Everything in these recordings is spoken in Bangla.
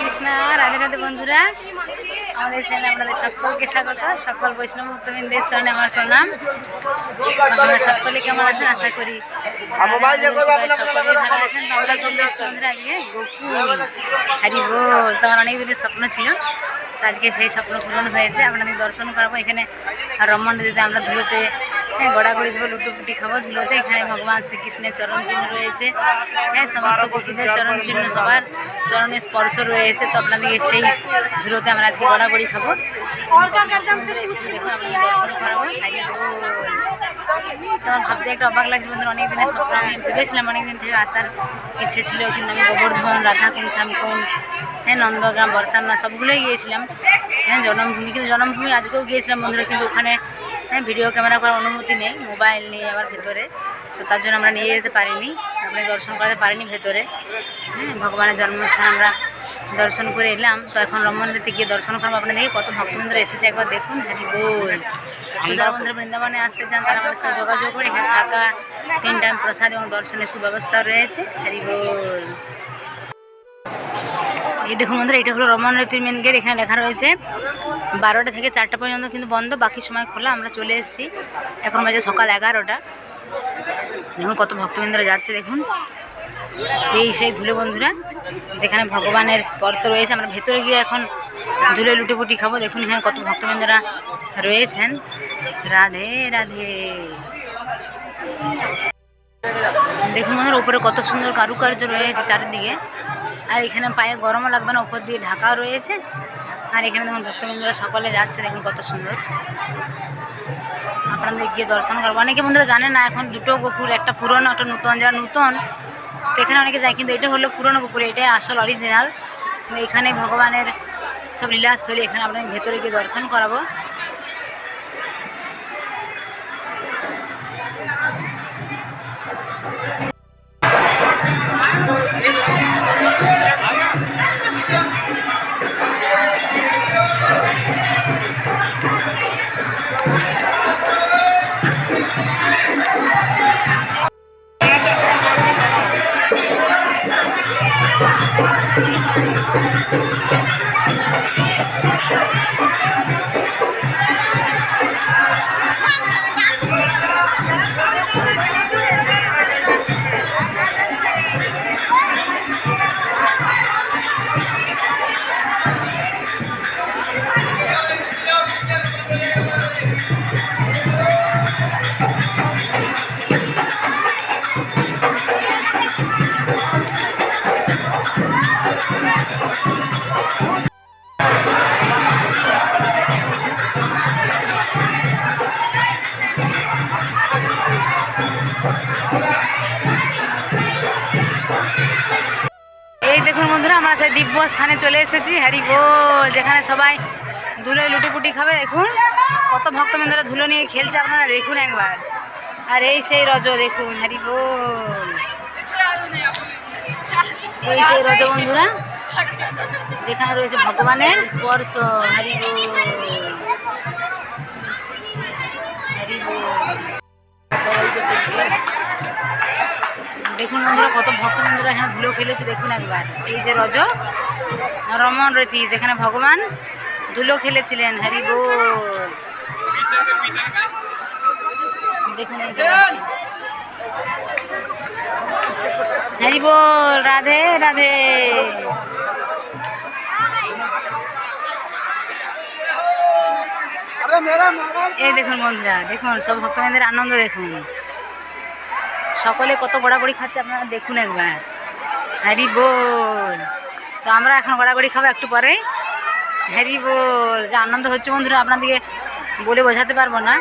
কৃষ্ণ রাধে রাধে বন্ধুরা। আমাদের চ্যানেলে আপনাদের সকলকে স্বাগত। সকল বৈষ্ণব ভক্তবৃন্দের চরণে আমার প্রণাম। আপনারা সকলে কেমন আছেন? আশা করি সকলেই ভালো আছেন? তো আমরা চলে এসেছি বন্ধুরা আজকে গোকুল হারি বল তো আমার অনেক দিনের স্বপ্ন ছিল। আজকে সেই স্বপ্ন পূরণ হয়েছে। আপনাদের দর্শন করাবো। এখানে রমন নদীতে আমরা ধুলোতে হ্যাঁ গড়াগড়ি দেবো, লুটোপুটি খাব। ধুলোতে এখানে ভগবান শ্রীকৃষ্ণের চরণ চিহ্ন রয়েছে। হ্যাঁ সমস্ত গোপীদের চরণ চিহ্ন সবার চরণে স্পর্শ রয়েছে। তো আপনাদের সেই ধুলোতে আমরা আজকে গড়াগড়ি খাব। এসেছে দেখুন আপনাদের দর্শন করাবো। বল ভাবতে একটা অবাক লাগছে, বন্ধুরা অনেক দিনের স্বপ্ন। আমি ভেবেছিলাম অনেক দিন থেকে আসার ইচ্ছে ছিল, কিন্তু আমি গোবর্ধন, রাধাকুণ্ড, শ্যামকুণ্ড হ্যাঁ নন্দগ্রাম, বর্ষান্না সবগুলোই গিয়েছিলাম। হ্যাঁ জন্মভূমি। কিন্তু জন্মভূমি আজকেও গিয়েছিলাম, বন্ধুরা, কিন্তু ওখানে হ্যাঁ ভিডিও ক্যামেরা করার অনুমতি নেই, মোবাইল নিয়ে আবার ভেতরে। তো তার জন্য আমরা নিয়ে যেতে পারিনি আপনি দর্শন করাতে পারিনি ভেতরে। হ্যাঁ ভগবানের জন্মস্থান আমরা দর্শন করে এলাম। তো এখন রমন্দিতে গিয়ে দর্শন করব আপনাদেরকে কত ভক্তবন্ধুরা এসেছে একবার দেখুন, হ্যারি বল যারা বন্ধুরা বৃন্দাবনে আসতে চান, তারা আমাদের সাথে যোগাযোগ করে এখানে থাকা, তিন টাইম প্রসাদ এবং দর্শনের সুব্যবস্থাও রয়েছে, হ্যারি বল এই দেখুন বন্ধুরা, এটা হলো রমন রতির মেন গেট এখানে লেখা রয়েছে, বারোটা থেকে চারটা পর্যন্ত কিন্তু বন্ধ, বাকি সময় খোলা, আমরা চলে এসেছি। এখন বাজে সকাল এগারোটা। দেখুন কত ভক্তবৃন্দরা যাচ্ছে, দেখুন। এই সেই ধুলো বন্ধুরা, যেখানে ভগবানের স্পর্শ রয়েছে, আমরা ভেতরে গিয়ে এখন ধুলে লুটেপুটি খাব। দেখুন এখানে কত ভক্তবৃন্দরা রয়েছেন। রাধে রাধে। দেখুন বন্ধুরা, উপরে কত সুন্দর কারুকার্য রয়েছে চারিদিকে। আর এখানে পায়ে গরমও লাগবে না উপর দিয়ে ঢাকাও রয়েছে। আর এখানে দেখুন, ভক্তবৃন্দরা সকলে যাচ্ছে, দেখুন কত সুন্দর। আপনাদের গিয়ে দর্শন করব। অনেকে বন্ধুরা জানে না, এখন দুটো গোপুর, একটা পুরনো, একটা নূতন। যারা নূতন, সেখানে অনেকে যায়, কিন্তু এটা হলো পুরনো গোপুর, এটাই আসল অরিজিনাল এখানে ভগবানের সব লীলাস্থলী, এখানে আপনাদের ভেতরে গিয়ে দর্শন করাবো। এই দিব্য স্থানে চলে এসেছি, হ্যারি বল, যেখানে সবাই ধুলোয় লুটিপুটি খাবে। দেখুন, কত ভক্তবৃন্দরা ধুলো নিয়ে খেলছে আপনারা, দেখুন একবার। আর এই সেই রজ, দেখুন, হ্যারি বল। এই সেই রজ বন্ধুরা, যেখানে রয়েছে ভগবানের স্পর্শ হ্যারি বল। হ্যারি বল। দেখুন বন্ধুরা, কত ভক্ত বন্ধুরা এখানে ধুলো খেলেছে, দেখুন একবার। এই যে রজ, রমন রতি, যেখানে ভগবান ধুলো খেলেছিলেন হ্যারি বল। দেখুন হ্যারি বল, রাধে রাধে। এই দেখুন বন্ধুরা, দেখুন, সব ভক্তদের আনন্দ দেখুন। সকলে কত গড়াগড়ি খাচ্ছে আপনারা দেখুন একবার। হ্যারি বোল। তো আমরা এখন গড়াগড়ি খাব একটু পরে। হ্যারি বোল, যে আনন্দ হচ্ছে বন্ধুরা, আপনাদেরকে বলে বোঝাতে পারব না।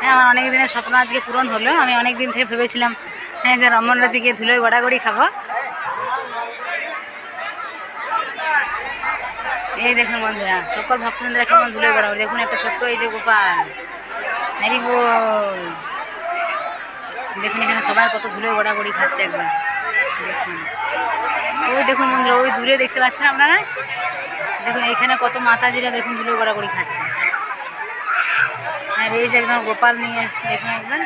হ্যাঁ আমার অনেক দিনের স্বপ্ন আজকে পূরণ হলো। আমি অনেক দিন থেকে ভেবেছিলাম হ্যাঁ যে রমনরা দিকে ধুলোয় গড়াগড়ি খাব। এই দেখুন বন্ধুরা, সকল ভক্তবন্ধুরা কেমন ধুলোয় গড়াগড়ি দেখুন একটা ছোট্ট এই যে গোপাল। হ্যারি বল। দেখুন এখানে সবাই কত ধুলো গড়াগড়ি খাচ্ছে একবার। দেখুন। ওই দেখুন বন্ধুরা, ওই দূরে দেখতে পাচ্ছেন আপনারা? দেখুন, এখানে কত মাথা মাতাজিরা দেখুন ধুলো গড়াগড়ি খাচ্ছে। আর এই যে একদম গোপাল নিয়ে এসছে, দেখুন একবার।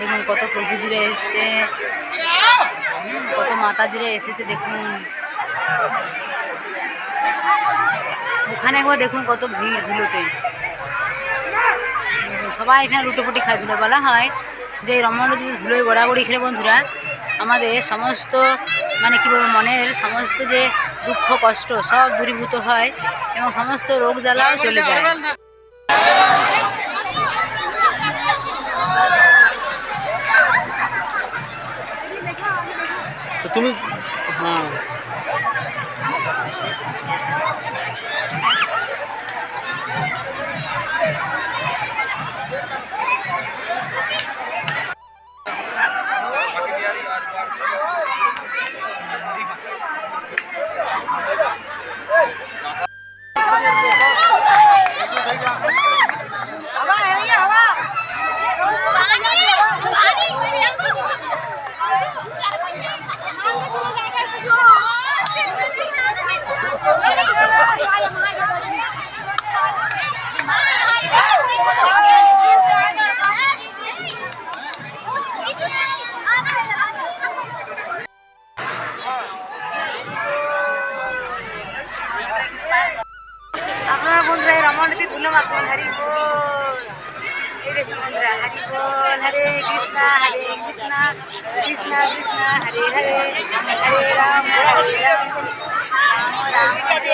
দেখুন কত প্রভুজিরা এসছে। কত মাতাজিরা এসেছে, দেখুন। ওখানে একবার দেখুন কত ভিড় ধুলোতে। সবাই এখানে লুটোপুটি খায় ধুলো। বলা হয় যে রমণ যদি ধুলোয় গোড়াগড়ি খেলে বন্ধুরা, আমাদের সমস্ত মানে কী বলব মনের সমস্ত যে দুঃখ, কষ্ট সব দূরীভূত হয় এবং সমস্ত রোগ জ্বালাও চলে যায়। তুমি আপনারা বন্ধুরা, এই রমণীতে ধুলো মাখুন হরি বল। এই দেখুন কৃষ্ণ, হরে কৃষ্ণ কৃষ্ণ কৃষ্ণ, হরে হরে হরে রাম। রাম রাম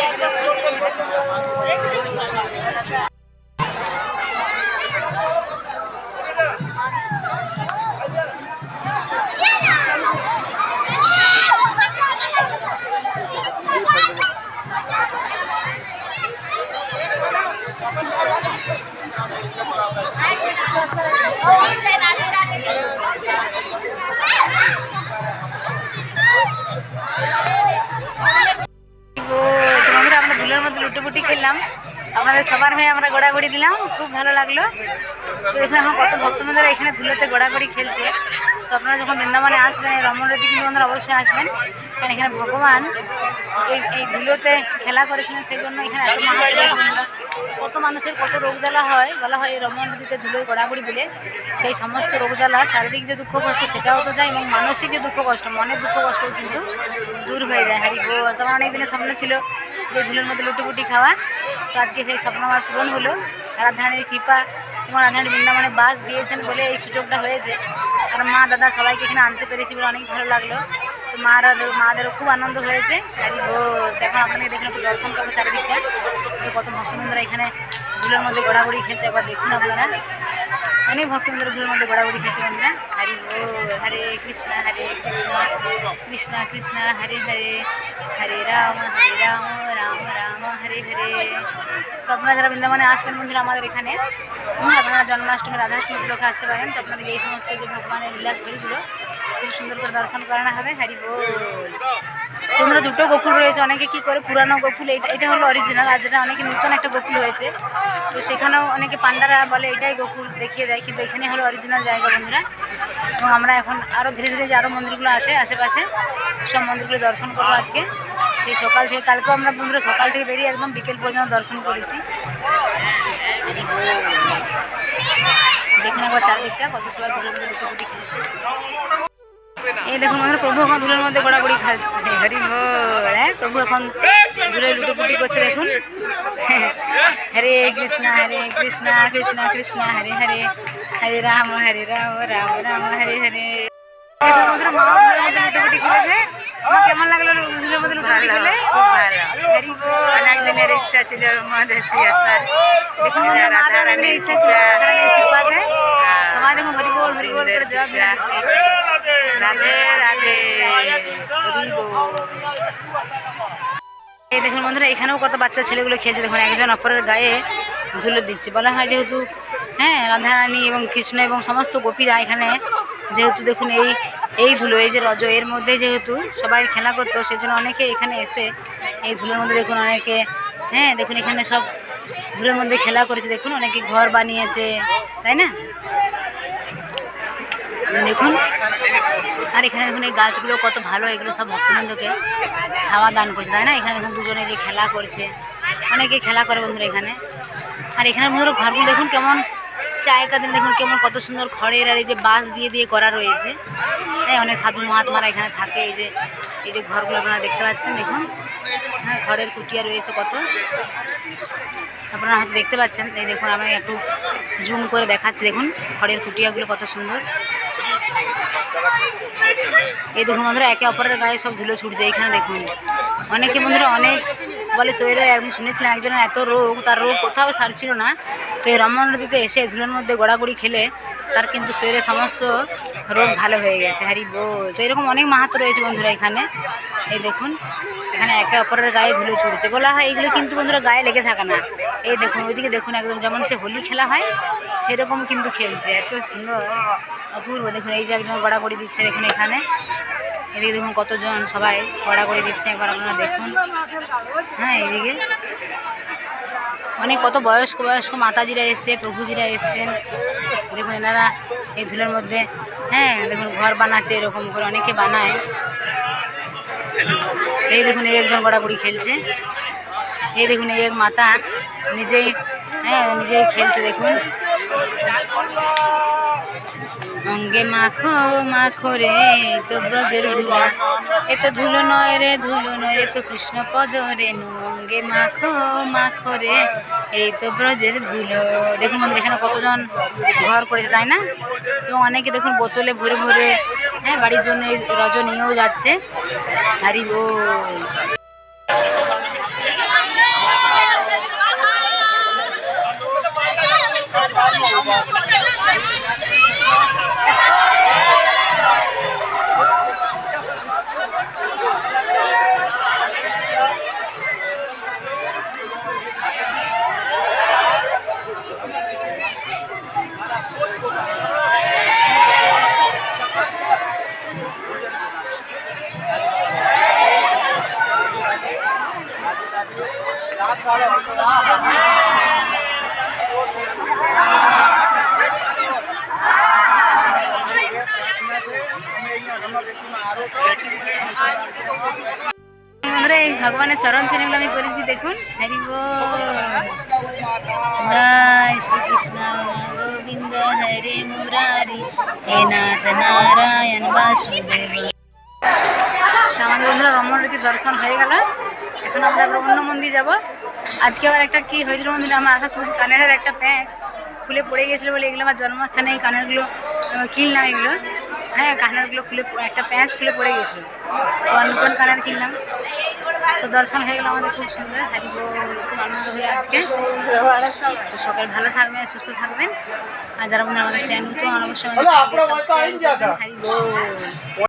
লুটোপুটি খেললাম। আপনাদের সবার হয়ে আমরা গোড়াগড়ি দিলাম, খুব ভালো লাগল। তো এখন কত ভক্তবৃন্দরা এখানে ধুলোতে গোড়াগড়ি খেলছে। তো আপনারা যখন বৃন্দাবনে আসবেন, এই রমণরতি কিন্তু আপনারা অবশ্যই আসবেন। কারণ এখানে ভগবান এই এই ধুলোতে খেলা করেছিলেন, সেই জন্য এখানে এত কত মানুষের কত রোগ জ্বালা হয়, বলা হয় এই রমণ নদীতে ধুলোয় গোড়াগড়ি দিলে। সেই সমস্ত রোগ জ্বালা, শারীরিক যে দুঃখ কষ্ট, সেটাও তো যায়, এবং মানসিক যে দুঃখ কষ্ট, মনের দুঃখ কষ্টও কিন্তু দূর হয়ে যায়। হারি বল তোমার অনেক দিনের সামনে ছিল যে ঝুলের মধ্যে লুটুপুটি খাওয়া, তো আজকে সেই স্বপ্ন আমার পূরণ হলো। রাধারানীর কৃপা এবং রাধারানী বৃন্দাবনে বাস দিয়েছেন বলে এই সুযোগটা হয়েছে। আর মা, দাদা সবাইকে এখানে আনতে পেরেছি বলে অনেক ভালো লাগল। তো মারা, মাদেরও খুব আনন্দ হয়েছে। তো এখন আপনাকে দেখুন একটু দর্শন করব চারিদিকটা। তো কত ভক্তবৃন্দরা এখানে ঝুলের মধ্যে গোড়াগড়ি খেলছে, একবার দেখুন আপনারা। অনেক ভক্তবৃন্দরা ঝুলের মধ্যে গোড়াগড়ি খেলছে বন্ধুরা। হরি বল হরে কৃষ্ণ হরে কৃষ্ণ কৃষ্ণ কৃষ্ণ, হরে হরে হরে রাম হরে রাম। হরে হরে। তো আপনারা যারা বৃন্দাবনে আসবেন বন্ধুরা আমাদের এখানে আপনারা জন্মাষ্টমী রাধাষ্টমী উপলক্ষে আসতে পারেন। তো আপনাদের এই সমস্ত যে ভগবানের লীলাস্থলীগুলো, খুব সুন্দর করে দর্শন করানো হবে। হরি বল। তোমরা দুটো গোকুল রয়েছে, অনেকে কি করে? পুরানো গোকুল, এটা এটা হলো অরিজিনাল আর যেটা অনেকে নতুন একটা গোকুল হয়েছে। তো সেখানেও অনেকে পান্ডারা বলে, এটাই গোকুল দেখিয়ে দেয়। কিন্তু এখানে হলো অরিজিনাল জায়গা বন্ধুরা এবং আমরা এখন আরও ধীরে ধীরে যে আরও মন্দিরগুলো আছে আশেপাশে, সব মন্দিরগুলো দর্শন করব আজকে। সেই সকাল থেকে, কালকেও আমরা বন্ধুরা সকাল থেকে বেরিয়ে একদম বিকেল পর্যন্ত দর্শন করেছি। দেখুন একবার চারদিকটা, কত সবাই মধ্যে লুটোপুটি খেলছে। এই দেখুন বন্ধুরা প্রভু এখন ধুলোর মধ্যে গোড়াগড়ি খেলছে হরি বল হ্যাঁ? প্রভু এখন ধুলে লুটোপুটি করছে দেখুন। হরে কৃষ্ণ হরে কৃষ্ণ কৃষ্ণ কৃষ্ণ হরে হরে। হরে রাম হরে রাম রাম রাম হরে হরে। দেখুন বন্ধুরা মা লুটোপুটি খেলেছে। কেমন লাগল ধুলোর মধ্যে লুটোপুটি খেলে? খুব ভালো। হরি অনেক দিনের ইচ্ছা ছিল মহাদেবী আসার দেখুন বন্ধুরা মা ইচ্ছা ছিল সবাই দেখুন হরি বল হরি বল করে জবাব দিচ্ছে রাধে রাধে এই দেখুন বন্ধুরা, এখানেও কত বাচ্চা ছেলেগুলো খেলছে দেখুন, একজন অপরের গায়ে ধুলো দিচ্ছে। বলা হয় যেহেতু হ্যাঁ রাধারানী এবং কৃষ্ণ এবং সমস্ত গোপীরা এখানে, যেহেতু দেখুন, এই এই ধুলো, এই যে রজ, এর মধ্যে যেহেতু সবাই খেলা করতো, সেজন্য অনেকে এখানে এসে এই ধুলোর মধ্যে দেখুন, অনেকে হ্যাঁ দেখুন, এখানে সব ধুলোর মধ্যে খেলা করেছে। দেখুন, অনেকে ঘর বানিয়েছে, তাই না? দেখুন। আর এখানে দেখুন এই গাছগুলো কত ভালো, এগুলো সব ভক্তবৃন্দকে ছাওয়া দান করছে, তাই না? এখানে দেখুন দুজনে যে খেলা করছে। অনেকে খেলা করে বন্ধুরা এখানে। আর এখানে বন্ধুরা ঘরগুলো দেখুন কেমন চায়কা দিন দেখুন কেমন কত সুন্দর খড়ের আর এই যে বাঁশ দিয়ে দিয়ে করা রয়েছে। হ্যাঁ অনেক সাধু মহাত্মারা এখানে থাকে, এই যে এই যে ঘরগুলো আপনারা দেখতে পাচ্ছেন, দেখুন। হ্যাঁ খড়ের কুটিয়া রয়েছে কত। আপনারা হয়তো দেখতে পাচ্ছেন, এই দেখুন, আমি একটু জুম করে দেখাচ্ছি, দেখুন, খড়ের কুটিয়াগুলো কত সুন্দর। এই দেখুন বন্ধুরা একে অপরের গায়ে সব ধুলো ছুটছে এইখানে দেখুন। অনেকে বন্ধুরা অনেক বলে শরীরে একদিন শুনেছিলাম একজনের এত রোগ, তার রোগ কোথাও সারছিল না। তো এই রমন নদীতে এসে ধুলোর মধ্যে গড়াগড়ি খেলে, তার কিন্তু শরীরে সমস্ত রোগ ভালো হয়ে গেছে। হ্যারি বল। তো এরকম অনেক মাহাত্ম রয়েছে বন্ধুরা এখানে। এই দেখুন, এখানে একে অপরের গায়ে ধুলো ছুটছে বলা হয় এগুলো কিন্তু বন্ধুরা গায়ে লেগে থাকে না। এই দেখুন, ওইদিকে দেখুন একদম যেমন সে হোলি খেলা হয় সেরকম কিন্তু খেলছে। এত সুন্দর, অপূর্ব। দেখুন, এই যে একজন গড়াগড়ি দিচ্ছে দেখুন এখানে। এদিকে দেখুন কতজন সবাই গড়াগড়ি দিচ্ছে, একবার আপনারা দেখুন। হ্যাঁ এদিকে। অনেক কত বয়স্ক বয়স্ক মাতাজিরা এসছে, প্রভুজিরা এসছেন। দেখুন এনারা এই ধুলের মধ্যে হ্যাঁ দেখুন ঘর বানাচ্ছে এরকম করে, অনেকে বানায়। এই দেখুন, এই একজন গড়াগড়ি খেলছে। এই দেখুন, এই এক মাতা নিজেই হ্যাঁ নিজেই খেলছে, দেখুন। অঙ্গে মাখো মাখো রে তো ব্রজের ধুলো। এ তো ধুলো নয় রে, ধুলো নয় রে তো কৃষ্ণ পদ রেণু অঙ্গে মাখো মাখো রে, এই তো ব্রজের ধুলো। দেখুন আমাদের এখানে কতজন ঘর করেছে, তাই না? এবং অনেকে দেখুন বোতলে ভরে ভরে হ্যাঁ বাড়ির জন্য রজ নিয়েও যাচ্ছে। হারি বল বন্ধুরা এই ভগবানের চরণ চিহ্নগুলো আমি করেছি, দেখুন। হরি জয় শ্রীকৃষ্ণ গোবিন্দ হরে মুরারি। হে নাথ নারায়ণ বাসুদেব আমাদের বন্ধুরা রমণরীতি দর্শন হয়ে গেল। এখন আমরা আবার অন্য মন্দির যাব। আজকে আবার একটা কি হয়েছিল মন্দিরে আমার সময় কানের একটা প্যাঁচ খুলে পড়ে গেছিল বলে এগুলো আমার জন্মস্থানে এই কানেরগুলো কিনলাম এগুলো। হ্যাঁ কানেরগুলো খুলে একটা প্যাঁচ খুলে পড়ে গেছিল তো নতুন কানের কিনলাম তো দর্শন হয়ে গেল আমাদের খুব সুন্দর। হারি খুব আনন্দ হলো আজকে। তো সকাল ভালো থাকবেন, সুস্থ থাকবেন। আর যারা বন্ধুরা আমাদের চ্যানেল নতুন, অবশ্যই আমাদের হারি